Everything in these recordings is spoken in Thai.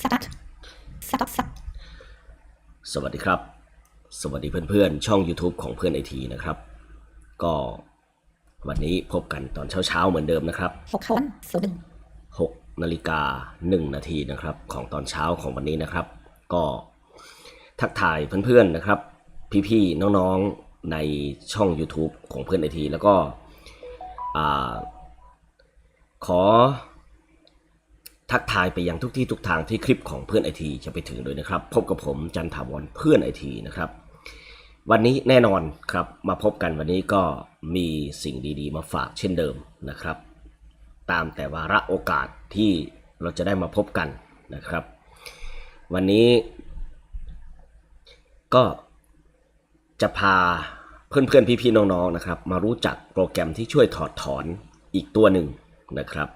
start stop stop สวัสดีครับ สวัสดีเพื่อนๆ ช่อง YouTube ของเพื่อนไอทีนะครับ ก็วันนี้พบกันตอนเช้าๆ เหมือนเดิมนะครับหกคนศูนย์หนึ่ง6นาฬิกา1นาทีนะครับ ของตอนเช้าของวันนี้นะครับ ก็ทักทายเพื่อนๆนะครับ พี่ๆน้องๆในช่อง YouTube ของเพื่อนไอทีแล้วก็อ่าขอ ทักทายไปยังทุกที่ทุกทางที่คลิปของเพื่อนไอทีจะไปถึงด้วยนะครับ พบกับผมจันทาวรเพื่อนไอทีนะครับ วันนี้แน่นอนครับมาพบกันวันนี้ก็มีสิ่งดีๆ มาฝากเช่นเดิมนะครับ ตามแต่วาระโอกาสที่เราจะได้มาพบกันนะครับ วันนี้ก็จะพาเพื่อนๆพี่ๆน้องๆนะครับ มารู้จักโปรแกรมที่ช่วยถอดถอนอีกตัวหนึ่งนะครับ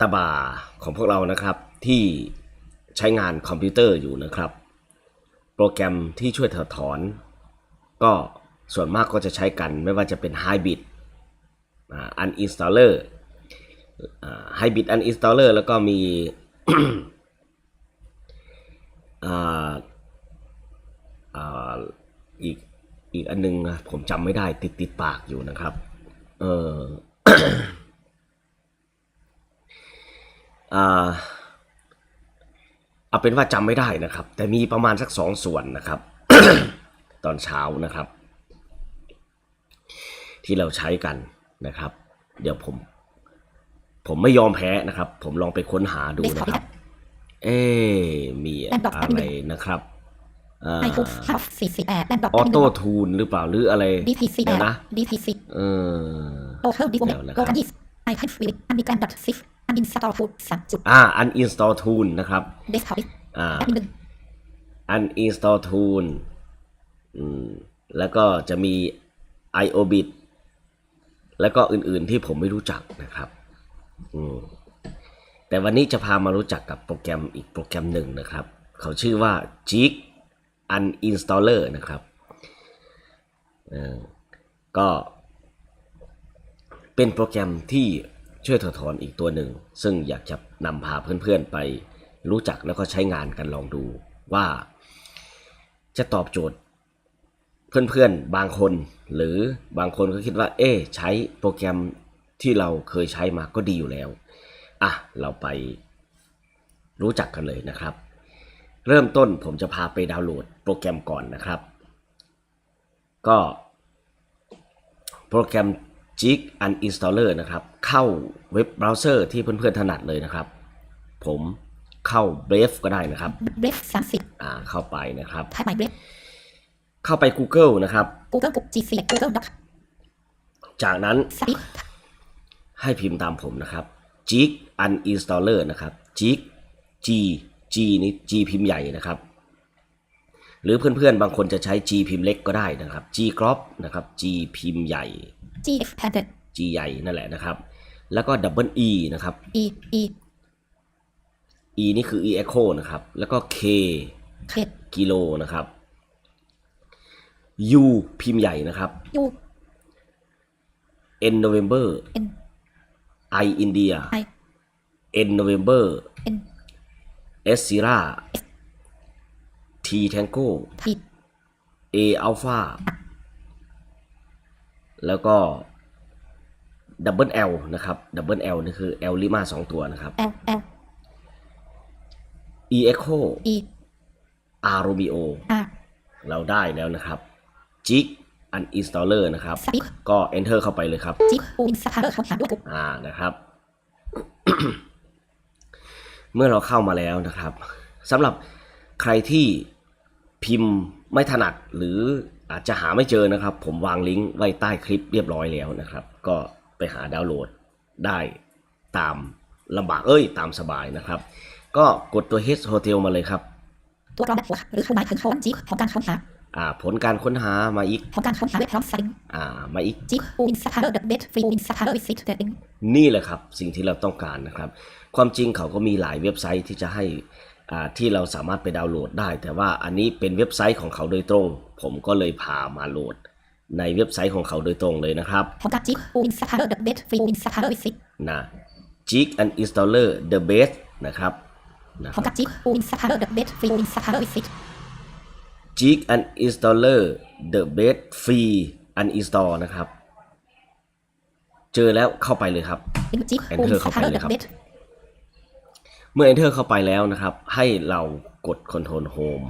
ตาบาของพวกเรานะครับที่ใช้งานคอมพิวเตอร์อยู่นะครับ โปรแกรมที่ช่วยถอดถอน ก็ส่วนมากก็จะใช้กันไม่ว่าจะเป็น Hybrid อ่า Uninstaller อ่า Hybrid Uninstaller แล้วก็มี อีกอีกอันนึงนะผมจำไม่ได้ติดติดปากอยู่นะครับ เออ เอาเป็นว่าจำไม่ได้นะครับ แต่มีประมาณสักสองส่วนนะครับ ตอนเช้านะครับ ที่เราใช้กันนะครับ เดี๋ยวผม ผมไม่ยอมแพ้นะครับ ผมลองไปค้นหาดูนะครับ เอ๊ะมีอะไรนะครับอ่าไอคูห้าสี่สี่แปดแลนด์ดอกออโต้ทูนหรือเปล่าหรืออะไรดีพีซีเดี๋ยวนะดีพีซีเออโอเคดีโอเดี๋ยวนะคโกรับกันดิสไอพันฟิลิปอันดีแกรมดัตซิฟ อันดินสตอร์ฟูดสามจุดอ่า uninstall tool นะครับเดสก์ท็อปอ่าแอดมินหนึ่ง uninstall tool อืมแล้วก็จะมี iobit แล้วก็อื่นๆที่ผมไม่รู้จักนะครับอืมแต่วันนี้จะพามารู้จักกับโปรแกรมอีกโปรแกรมหนึ่งนะครับ เขาชื่อว่า Jig Uninstaller นะครับเออก็เป็นโปรแกรมที่ ช่วยถอดถอนอีกตัวหนึ่ง ซึ่งอยากจะนำพาเพื่อนๆไปรู้จักแล้วก็ใช้งานกันลองดูว่า จะตอบโจทย์ เพื่อนๆบางคน หรือบางคนก็คิดว่า เอ๊ใช้โปรแกรมที่เราเคยใช้มาก็ดีอยู่แล้วอะเราไปรู้จักกันเลยนะครับ เริ่มต้นผมจะพาไปดาวน์โหลดโปรแกรมก่อนนะครับ ก็โปรแกรม Jig Uninstaller นะครับ เข้าเว็บเบราว์เซอร์ที่เพื่อนๆถนัดเลยนะครับ ผมเข้า Brave ก็ได้นะครับเบรฟสามสิบอ่าเข้าไปนะครับไทยใหม่เบรฟเข้าไป Google นะครับกูเกิลกุ๊กจีซีกูเกิลด็อกจากนั้นสปีกให้พิมพ์ตามผมนะครับ Jig Uninstaller นะครับ Jig G G นี่ G พิมพ์ใหญ่นะครับ หรือเพื่อนๆ บางคนจะใช้ G พิมพ์เล็กก็ได้นะครับ G crop นะครับ G พิมพ์ใหญ่ จีเอ็กซ์แพนเด G ใหญ่นั่นแหละนะครับ แล้วก็ Double E นะครับอีอี E นี่คือ E echo นะครับ แล้วก็ K เคดกิโลนะครับ U พิมพ์ใหญ่นะครับยู N November เอ็น I India ไอ N November เอ็น S Sierra T Tango ที A Alpha แล้วก็ Double L นะครับ Double L นี่คือ L Lima สองตัวนะครับแอลแอล E Echo อี R Romeo อาร์เราได้แล้วนะครับ Jig Uninstaller นะครับสปีกก็ Enter เข้าไปเลยครับจีอูอินสตาร์เขาหาด้วยกุ๊กอ่านะครับ เมื่อเราเข้ามาแล้วนะครับสำหรับใครที่พิมพ์ไม่ถนัดหรือ อาจจะหาไม่เจอนะครับ ผมวางลิงก์ไว้ใต้คลิปเรียบร้อยแล้วนะครับ ก็ไปหาดาวน์โหลดได้ตามลำบากเอ้ยตามสบายนะครับ ก็กดตัว H Hotel มาเลยครับตัวรองแบบหัวหรือเขาหมายถึงเขาจีของการค้นหาอ่าผลการค้นหามาอีกของการค้นหาเว็บพร้อมสลิงอ่ามาอีกจีอูอินสตาร์เดอะเบสฟรีอูอินสตาร์วิสิตเดอะลิงนี่แหละครับ สิ่งที่เราต้องการนะครับ ความจริงเขาก็มีหลายเว็บไซต์ที่จะให้อ่า ที่เราสามารถไปดาวน์โหลดได้ แต่ว่าอันนี้เป็นเว็บไซต์ของเขาโดยตรง ผมก็เลยพามาโหลด ในเว็บไซต์ของเขาโดยตรงเลยนะครับของการจีอูอินสตาร์เดอะเบสฟรีอูอินสตาร์วิสิตนะ Jig and Installer the best นะครับนะพร้อมกับจิ๊กอูอินสตาร์เดอะเบสฟรีอูอินสตาร์วิสิต Jig Uninstaller the best free uninstall นะครับ เจอแล้วเข้าไปเลยครับลิงก์จิ๊กอูอิ Enter นสเข้าตาไปร์เลเดยครับอะ เมื่อ Enter เข้าไปแล้วนะครับ ให้เรากด Control Home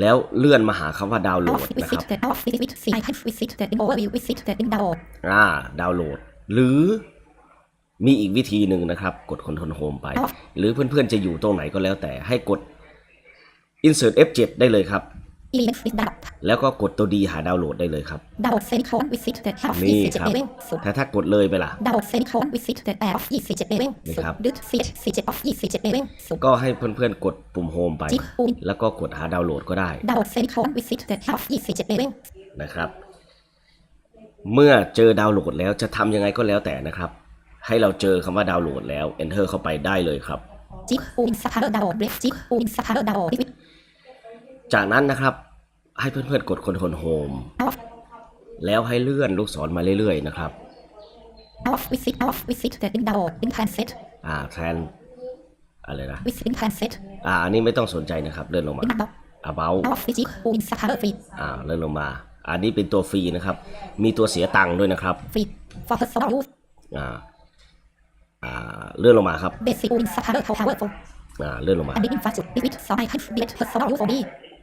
แล้วเลื่อนมาหาคำว่าดาวน์โหลดนะครับเดอะออฟวิซิตเดอะอินโอเวอร์วิววิสิตเดอะอินดาวอ่าดาวน์โหลด หรือมีอีกวิธีหนึ่งนะครับ กด Control Home ไป หรือเพื่อนๆจะอยู่ตรงไหนก็แล้วแต่ให้กด Insert F7 ได้เลยครับ อีเลนฟิสดาวแล้วก็กดตัวดีหาดาวน์โหลดได้เลยครับดาวเซนิคอนวิสิตเดอะออฟนี่ยี่สิบเจ็ดครับเลเวลสุดถ้าถ้ากดเลยไปล่ะดาวเซนิคอนวิสิตเดอะแอร์ออฟยี่สิบเจ็ดเลเวลนี่สุดครับดึดซีเอชสี่เจ็ดออฟยี่สิบเจ็ดเลเวลสุดก็ให้เพื่อนๆกดปุ่มโฮมไปจิ๊กอูอินแล้วก็กดหาดาวน์โหลดก็ได้ดาวเซนิคอนวิสิตเดอะแอร์ออฟยี่สิบเจ็ดเลเวลนะครับ เมื่อเจอดาวน์โหลดแล้วจะทำยังไงก็แล้วแต่นะครับ ให้เราเจอคำว่าดาวน์โหลดแล้ว Enter เข้าไปได้เลยครับจิ๊กอูอินสตาร์ดาวเบรฟจิ๊กอูอินสตาร์ดาววิสิต จากนั้นนะครับให้เพื่อนๆกด Control Home ออฟแล้วให้เลื่อนลูกศรมาเรื่อยๆนะครับออฟวิสิตออฟวิสิตเดอะอินดาวอินทรานเซตอ่าแทนอะไรนะวิสิตอินทรานเซตอ่าอันนี้ไม่ต้องสนใจนะครับเลื่อนลงมาอินดาว about ออฟวิจิกอูอินสตาร์ฟรีอ่าเลื่อนลงมา อันนี้เป็นตัวฟรีนะครับ มีตัวเสียตังค์ด้วยนะครับฟรี for personal use อ่าอ่าเลื่อนลงมาครับ basic อูอินสตาร์ powerful อ่าเลื่อนลงมาอันนี้อินฟาจุดวิวิตส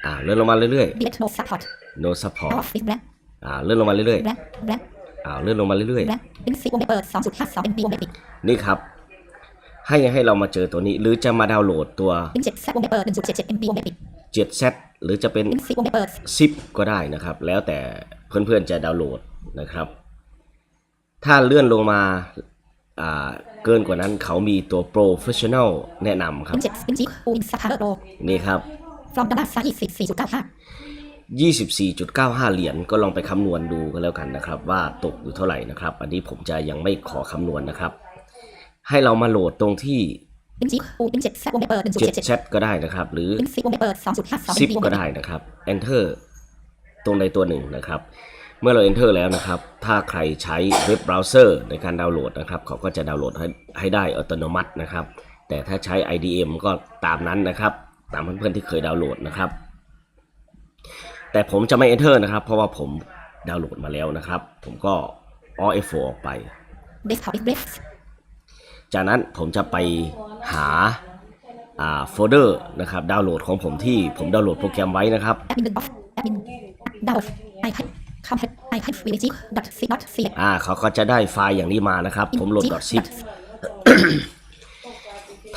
องไอคันบิเลต personal use only อ่าเลื่อนลงมาเรื่อยบิเลต no support ๆ no support ออฟฟิศแบล็คอ่าเลื่อนลงมาเรื่อยแบล็คแบล็คๆอ่าเลื่อนลงมาเรื่อยแบล็คอินซีวงเปิดสองจุดห้าสองเป็นบีวงเปิดๆ นี่ครับ ให้ให้เรามาเจอตัวนี้หรือจะมาดาวน์โหลดตัวอินเจ็ดแซวงเปิดหนึ่งจุดเจ็ดเจ็ดเป็นบีวงเปิด 7Z หรือจะเป็นอินซีวงเปิดซิปก็ได้นะครับ แล้วแต่เพื่อนๆจะดาวน์โหลดนะครับ ถ้าเลื่อนลงมาอ่าเกินกว่านั้นเขามีตัว Professional แนะนำครัอิบนเจ็ดอินจิกอูอินสตาร์โรนี่ครับ from ดับซ่ายี่สิบสี่จุดเก้าห้า24.95 เหรียญก็ลองไปคำนวณดูกันแล้วกันนะครับ ว่าตกอยู่เท่าไหร่นะครับ อันนี้ผมจะยังไม่ขอคำนวณนะครับ ให้เรามาโหลดตรงที่อินจิกอูอินเจ็ดแซวงเปิดหนึ่งจุดเจ็ดเจ็ด 7Z ก็ได้นะครับ หรืออินซีวงเปิดสองจุดห้าสองเป็ซินปบีวงก็เปิดได้นะครับ Enter ตรงใดตัวหนึ่งนะครับ เมื่อเรา Enter แล้วนะครับ ถ้าใครใช้เว็บเบราว์เซอร์ในการดาวน์โหลดนะครับ เขาก็จะดาวน์โหลดให้ให้ได้อัตโนมัตินะครับ แต่ถ้าใช้ IDM ก็ตามนั้นนะครับ ตามเพื่อนๆที่เคยดาวน์โหลดนะครับ แต่ผมจะไม่ Enter นะครับ เพราะว่าผมดาวน์โหลดมาแล้วนะครับ ผมก็ Alt F4 ออกไปเดสก์ท็อปเบรฟจากนั้นผมจะไปหาอ่าโฟลเดอร์นะครับดาวน์โหลดของผมที่ผมดาวน์โหลดโปรแกรมไว้นะครับแอดมินหนึ่งออฟแอดมินดาวไอคันคอมเพลตไอคันวิจิกดัตซีดัตซีอ่าเขาก็จะได้ไฟล์อย่างนี้มานะครับ ผมโหลด .zip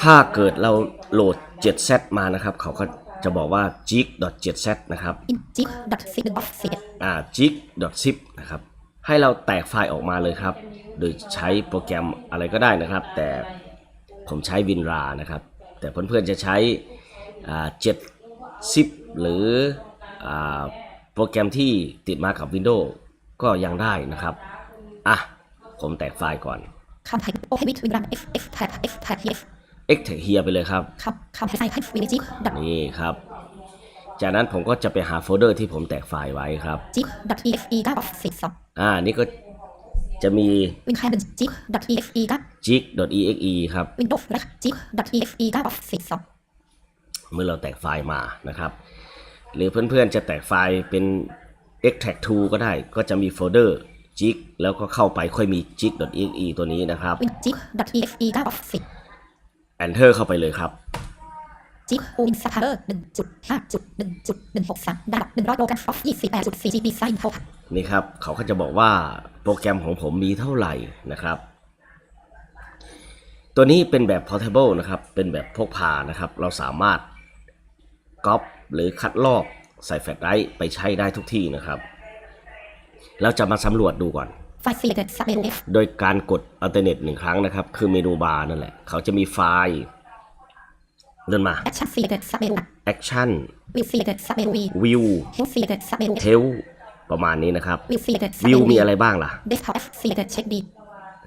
ถ้าเกิดเราโหลด 7z มานะครับ เขาก็จะบอกว่า jig.7z นะครับอินจิกดัตซีหนึ่งออฟซีอ่า jig.zip นะครับ ให้เราแตกไฟล์ออกมาเลยครับ โดยใช้โปรแกรมอะไรก็ได้นะครับ แต่ผมใช้ WinRAR นะครับ แต่เพื่อนๆจะใช้อ่า7 zip หรืออ่าโปรแกรมที่ติดมากับ Windows ก็ยังได้นะครับ อะ ผมแตกไฟล์ก่อนคอมไพโอเพวิทวินรัน F F แท็บ F แท็บ F extract here ไปเลยครับคอมคอมไพไอคันวิจิกดัตนี่ครับ จากนั้นผมก็จะไปหาโฟลเดอร์ที่ผมแตกไฟล์ไว้ครับจิกดัต E F E ดับสิบสองอ่านี่ก็จะมีวินแคนเป็นจิกดัต E F E ดับ jig.exe ครับวินโดว์และจิกดัต E F E ดับสิบสองเมื่อเราแตกไฟล์มานะครับ หรือเพื่อนๆจะแตกไฟล์เป็น extract to ก็ได้ก็จะมีโฟลเดอร์ jig แล้วก็เข้าไปค่อยมี jig.exe ตัวนี้นะครับวินจิกดัต E F E ดับสิบ enter เข้าไปเลยครับจิกอูอินสตาร์หนึ่งจุดห้าจุดหนึ่งจุดหนึ่งหกสามดับหนึ่งร้อยโลกันฟอฟยี่สิบแปดจุดสี่ GB ไซน์เท่านี่ครับ เขาก็จะบอกว่าโปรแกรมของผมมีเท่าไหร่นะครับ ตัวนี้เป็นแบบ portable นะครับ เป็นแบบพกพานะครับ เราสามารถก๊อปหรือคัดลอกใส่แฟลชไดรฟ์ไปใช้ได้ทุกที่นะครับ เราจะมาสำรวจดูก่อน ไฟล์ซีเด็ดซับเมนู F โดยการกด Alternate หนึ่งครั้งนะครับ คือเมนูบาร์นั่นแหละ เขาจะมีไฟล์เลื่อนมาแอคชั่นซีเด็ดซับเมนู Action วิวซีเด็ดซับเมนู View เฮลซีเด็ดซับเมนู Tel ประมาณนี้นะครับวิวซีเด็ดซับเม View นูมีอะไรบ้างล่ะเดสก์ท็อป F ซีเด็ดเช็คดี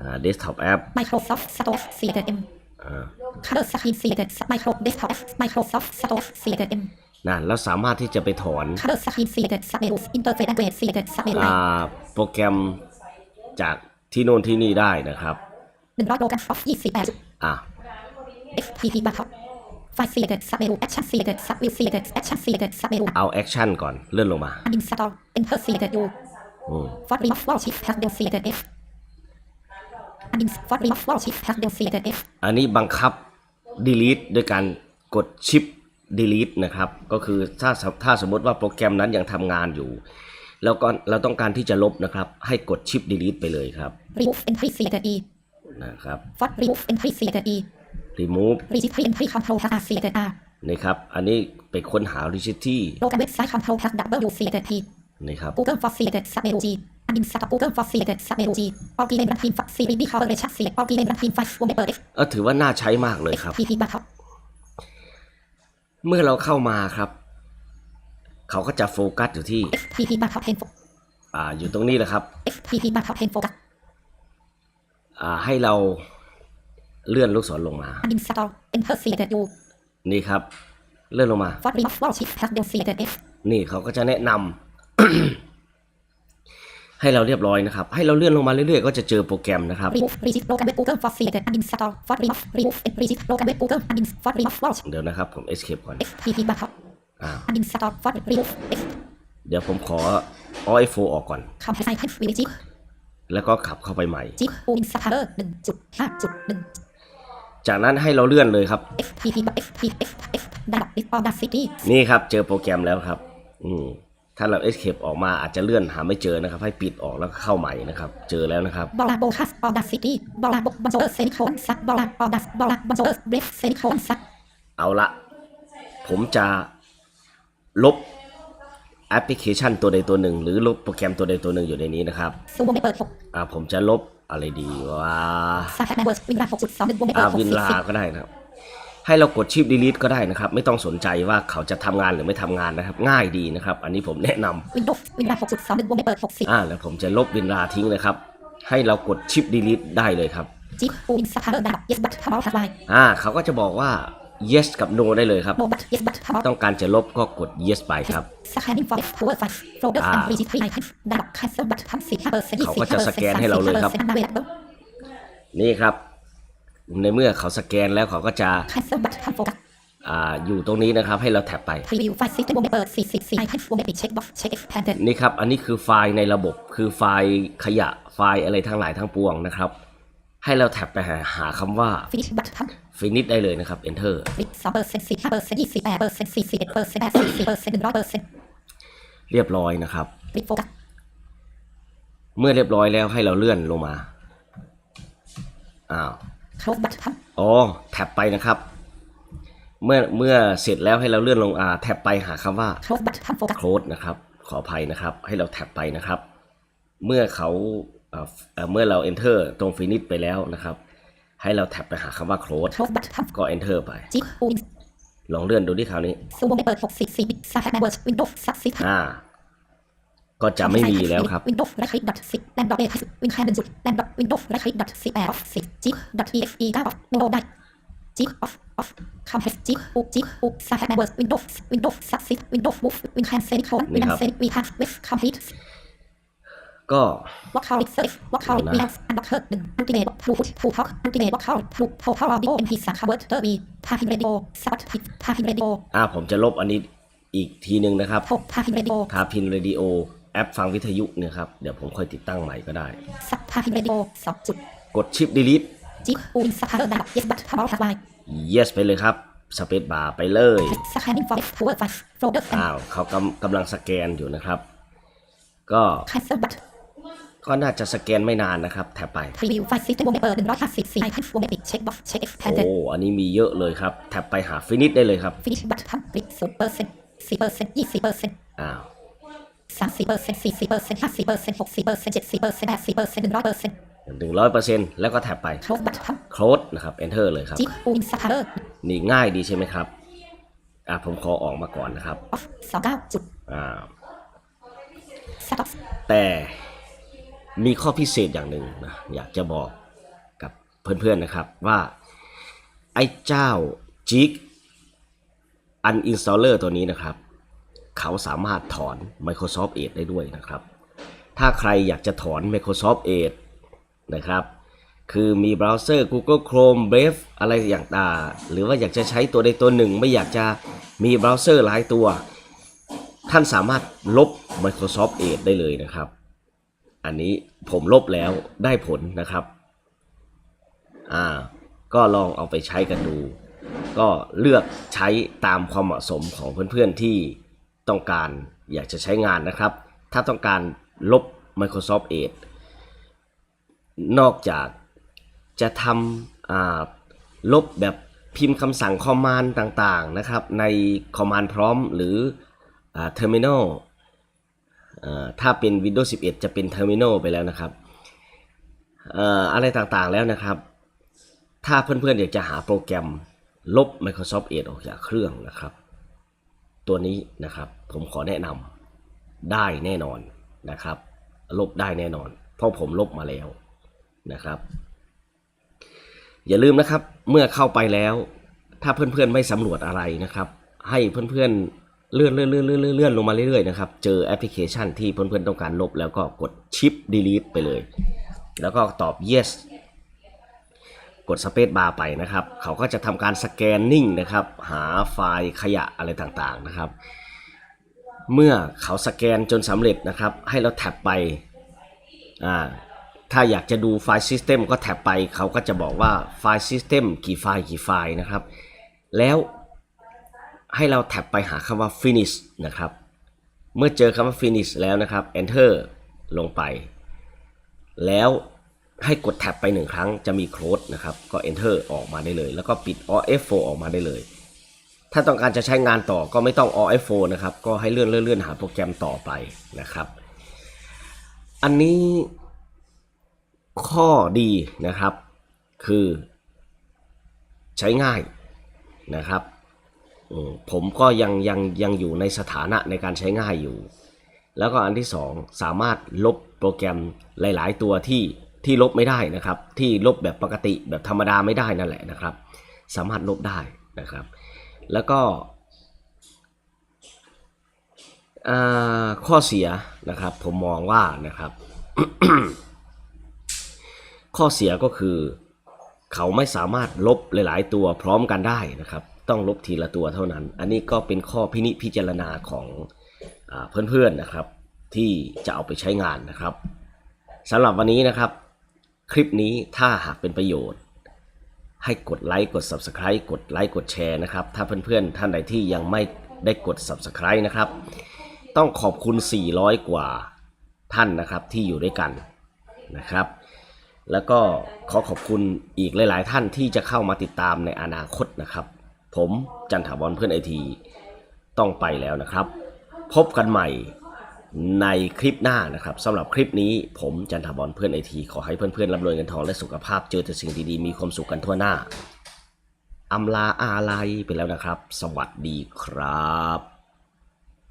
อ่า Desktop App Microsoft Store ซีเด็ด M อ่า Color Screen ซีเด็ด Micro Desktop F Microsoft Store ซีเด็ด M นั่นแล้วสามารถที่จะไปถอน Color Screen ซีเด็ดซับเมนู Interface Language ซีเด็ดซับเมนูอ่าโปรแกรม จากที่โน่นที่นี่ได้นะครับหนึ่งร้อยโลกันฟอฟยี่สิบแปดจุดอะ FTP backup file selected submenu action selected sub will selected action selected submenu เอาแอคชั่นก่อนเลื่อนลงมา uninstall enter selected u อืม for remove wall shift has been selected F uninstall for remove wall shift has been selected F อันนี้บังคับ delete ด้วยการกดชิป delete นะครับ ก็คือถ้าถ้าสมมติว่าโปรแกรมนั้นยังทำงานอยู่ แล้วก็เราต้องการที่จะลบนะครับ ให้กดชิป delete ไปเลยครับ remove entry selected E นะครับ for remove entry selected E remove registry entry control has R selected R นะครับ อันนี้ไปค้นหา registry local website control has W selected P นะครับ Google for selected submenu G uninstall Google for selected submenu G Original running file Siri coverage select Original running file won't ปิด F เออถือว่าน่าใช้มากเลยครับ FTP backup เมื่อเราเข้ามาครับ เขาก็จะโฟกัสอยู่ที่ FTP backup hand fo- อ่าอยู่ตรงนี้แหละครับ FTP backup hand focus อ่าให้เราเลื่อนลูกศรลงมา uninstall enter selected U นี่ครับ เลื่อนลงมา for remove wall shift has been selected F นี่เขาก็จะแนะนำให้เราเรียบร้อยนะครับ ให้เราเลื่อนลงมาเรื่อยๆ ก็จะเจอโปรแกรมนะครับ remove regist local web Google for selected uninstall for remove remove regist local web Google uninstall for remove wall shift เดี๋ยวนะครับ ผม escape ก่อน FTP backup อ่า uninstall for remove F เดี๋ยวผมขอ OIF ออกก่อน compress icon village แล้วก็ขับเข้าไปใหม่ จิกปูนสตาร์หนึ่งจุดห้าจุดหนึ่ง จากนั้นให้เราเลื่อนเลยครับ FTP แบบ FTP F F ดาบดิสปอร์ดัสซิตี้นี่ครับเจอโปรแกรมแล้วครับ อืมถ้าเรา escape ออกมาอาจจะเลื่อนหาไม่เจอนะครับ ให้ปิดออกแล้วก็เข้าใหม่นะครับ เจอแล้วนะครับ บอลาโบคัสปอร์ดัสซิตี้บอลาบบอลเซอร์เซนิโคนซักบอลาปอร์ดัสบอลาบอลเซอร์เบรฟเซนิโคนซักเอาละ ผมจะ ลบแอปพลิเคชันตัวใดตัวหนึ่ง หรือลบโปรแกรมตัวใดตัวหนึ่งอยู่ในนี้นะครับซูวงไม่เปิดหกอ่าผมจะลบอะไรดีว่าซาแฮนเวิร์สวินราหกจุดสองหนึ่งวงไม่อ่าเปิดหกวินสิบลาสิบก็ได้นะครับ ให้เรากดชิป delete ก็ได้นะครับ ไม่ต้องสนใจว่าเขาจะทำงานหรือไม่ทำงานนะครับ ง่ายดีนะครับ อันนี้ผมแนะนำวินโดว์วินราหกจุดสองหนึ่งวงไม่เปิดหกสิบอ่าแล้วผมจะลบวินลาทิ้งนะครับ ให้เรากดชิป delete ได้เลยครับจิกปูนสตาร์ดาบ yes but ทำเอาทำไมอ่าเขาก็จะบอกว่า yes กับ no ได้เลยครับ no but yes but ทำเอาต้องการจะลบก็กด yes ไปครับ scanning for power file folder อ่า and registry icon ดาบ cancel but ทำสี่ห้าเปอร์เซ็นต์ยี่เขาสิบก็จะห้าเปอร์สเซ็นแกต์นให้เราเลยครับสมสิบห้าเปอร์เซ็นต์นี่ครับ ในเมื่อเขาสแกนแล้วเขาก็จะ cancel but ทำโฟกัสอ่าอยู่ตรงนี้นะครับให้เราแท็บไป preview file system วงเปิด44 icon วงปิด check box check expanded นี่ครับ อันนี้คือไฟล์ในระบบคือไฟล์ขยะไฟล์อะไรทั้งหลายทั้งปวงนะครับ ให้เราแท็บไปหาหาคำว่า finish but ทำ finish ได้เลยนะครับ enter ปิด2เปอร์เซ็นต์45เปอร์เซ็นต์28เปอร์เซ็นต์41เปอร์เซ็นต์40เปอร์เซ็นต์100เปอร์เซ็นต์เรียบร้อยนะครับ ปิดโฟกัสเมื่อเรียบร้อยแล้วให้เราเลื่อนลงมา อ้าว close but ทอ๋อ แท็บไปนะครับ เมื่อเมื่อเสร็จแล้วให้เราเลื่อนลงอ่าแท็บไปหาคำว่าำ close but ทำโฟกัส close นะครับ ขออภัยนะครับ ให้เราแท็บไปนะครับ เมื่อเขาเอ่อเอ่อเมื่อเรา enter ตรง finish ไปแล้วนะครับ ให้เราแท็บไปหาคำว่า close ก็ enter ไป ลองเลื่อนดูที่คราวนี้ซูวงเปิด64บิต s a h a n Network Windows 35อ่าก็จะไม่มีแล้วครับ Windows และคลิก .10 แลนดอทเบสวินแคนเป็นจุดแลนดอท Windows และคลิก .18 10 จิก .exe 9 off โนได้จิก off off คำเฮสจิกอุจิกอุ s a h a n Network Windows Windows 30 Windows Move วินแคนเซนิโคนวินแคนเซนิวีพาสเวฟคอมพลีท ก็ Walk out search Walk out เดี๋ยวนะ Windows Unlocker 1 Ultimate Throughput Full Talk Ultimate Walk out Through Total Audio MP3 Converter V Parking Radio Spot Hit Parking Radio อ่าผมจะลบอันนี้อีกทีหนึ่งนะครับ6 Parking Radio ทาพินเรดิโอแอปฟังวิทยุเนี่ยครับ เดี๋ยวผมค่อยติดตั้งใหม่ก็ได้ Sub Parking Radio 2จุดกดชิป delete จิกปูนสตาร์ดาบ yes but ทำเอาทำไม yes ไปเลยครับ space bar ไปเลย scanning for power file folder อ้าวเขากำกำลังสแกนอยู่นะครับ ก็ cancel but ก็น่าจะสแกนไม่นานนะครับแท็บไป preview file system วงเปิด154 icon วงปิด check box check โอ้ expanded อันนี้มีเยอะเลยครับแท็บไปหา finish ได้เลยครับ finish but ทำปิด0เปอร์เซ็นต์4เปอร์เซ็นต์20เปอร์เซ็นต์อ้าว30เปอร์เซ็นต์40เปอร์เซ็นต์50เปอร์เซ็นต์60เปอร์เซ็นต์70เปอร์เซ็นต์80เปอร์เซ็นต์100เปอร์เซ็นต์หนึ่งร้อยเปอร์เซ็นต์แล้วก็แท็บไป close but ท close นะครับ enter เลยครับำจิกปูนสตาร์นี่ง่ายดีใช่ไหมครับอ่าผมขอออกมาก่อนนะครับ off 29จุดอ่า stop แต่ มีข้อพิเศษอย่างหนึ่งนะอยากจะบอกกับเพื่อนๆนะครับว่าไอ้เจ้า Jig Uninstaller ตัวนี้นะครับ เขาสามารถถอน Microsoft Edge ได้ด้วยนะครับ ถ้าใครอยากจะถอน Microsoft Edge นะครับ คือมีเบราว์เซอร์ Google Chrome Brave อะไรอย่างต่างหรือว่าอยากจะใช้ตัวใดตัวหนึ่ง ไม่อยากจะมีเบราว์เซอร์หลายตัว ท่านสามารถลบ Microsoft Edge ได้เลยนะครับ อันนี้ผมลบแล้วได้ผลนะครับ อ่า ก็ลองเอาไปใช้กันดู ก็เลือกใช้ตามความเหมาะสมของเพื่อนๆที่ต้องการอยากจะใช้งานนะครับ ถ้าต้องการลบ Microsoft Edge นอกจากจะทำลบแบบพิมพ์คำสั่งคอมมานด์ต่างๆนะครับ ในคอมมานด์พร้อมหรืออ Terminal อ่า ถ้าเป็น Windows 11 จะเป็น Terminal ไปแล้วนะครับเอ่ออะไรต่างๆแล้วนะครับ ถ้าเพื่อนๆอยากจะหาโปรแกรมลบ Microsoft Edge ออกจากเครื่องนะครับ ตัวนี้นะครับผมขอแนะนำได้แน่นอนนะครับ ลบได้แน่นอน เพราะผมลบมาแล้วนะครับ อย่าลืมนะครับเมื่อเข้าไปแล้ว ถ้าเพื่อนๆไม่สำรวจอะไรนะครับ ให้เพื่อนๆ เลื่อนเลื่อนเลื่อนเลื่อนเลื่อนลงมาเรื่อยๆนะครับ เจอแอปพลิเคชันที่เพื่อนๆต้องการลบ แล้วก็กดชิป delete ไปเลย แล้วก็ตอบ yes กดสเปซบาร์ไปนะครับ เขาก็จะทำการสแกนนิ่งนะครับ หาไฟล์ขยะอะไรต่างๆนะครับ เมื่อเขาสแกนจนสำเร็จนะครับ ให้เราแท็บไป อ่า ถ้าอยากจะดูไฟล์ System ก็แท็บไป เขาก็จะบอกว่าไฟล์ System กี่ไฟล์กี่ไฟล์นะครับ แล้ว ให้เราแท็บไปหาคำว่า finish นะครับ เมื่อเจอคำว่า finish แล้วนะครับ enter ลงไป แล้วให้กดแท็บไปหนึ่งครั้งจะมีโค้ดนะครับ ก็ enter ออกมาได้เลย แล้วก็ปิด Alt F4 ออกมาได้เลย ถ้าต้องการจะใช้งานต่อก็ไม่ต้อง Alt F4 นะครับ ก็ให้เลื่อนเลื่อนเลื่อนหาโปรแกรมต่อไปนะครับ อันนี้ข้อดีนะครับ คือใช้ง่ายนะครับ ผมก็ยังยังยังอยู่ในสถานะในการใช้ง่ายอยู่ แล้วก็อันที่สองสามารถลบโปรแกรมหลาย ๆ ตัวที่ที่ลบไม่ได้นะครับ ที่ลบแบบปกติแบบธรรมดาไม่ได้นั่นแหละนะครับ สามารถลบได้นะครับ แล้วก็ข้อเสียนะครับผมมองว่านะครับ ข้อเสียก็คือเขาไม่สามารถลบหลาย ๆ ตัวพร้อมกันได้นะครับ ต้องลบทีละตัวเท่านั้น อันนี้ก็เป็นข้อพินิจพิจารณาของอเพื่อนๆนะครับ ที่จะเอาไปใช้งานนะครับสำหรับวันนี้นะครับ คลิปนี้ถ้าหากเป็นประโยชน์ ให้กดไลค์กด Subscribe กดไลค์กดแชร์นะครับ ถ้าเพื่อนๆท่านใดที่ยังไม่ได้กด Subscribe นะครับ ต้องขอบคุณ 400 กว่าท่านนะครับที่อยู่ด้วยกันนะครับ แล้วก็ขอขอบคุณอีกหลาย ๆ ท่านที่จะเข้ามาติดตามในอนาคตนะครับ ผมจันทบอลเพื่อนไอทีต้องไปแล้วนะครับ พบกันใหม่ในคลิปหน้านะครับสำหรับคลิปนี้ผมจันทบอลเพื่อนไอทีขอให้เพื่อนๆร่ำรวยเงินทองและสุขภาพเจอแต่สิ่งดีๆมีความสุขกันทั่วหน้าอำลาอาลัยไปแล้วนะครับ สวัสดีครับ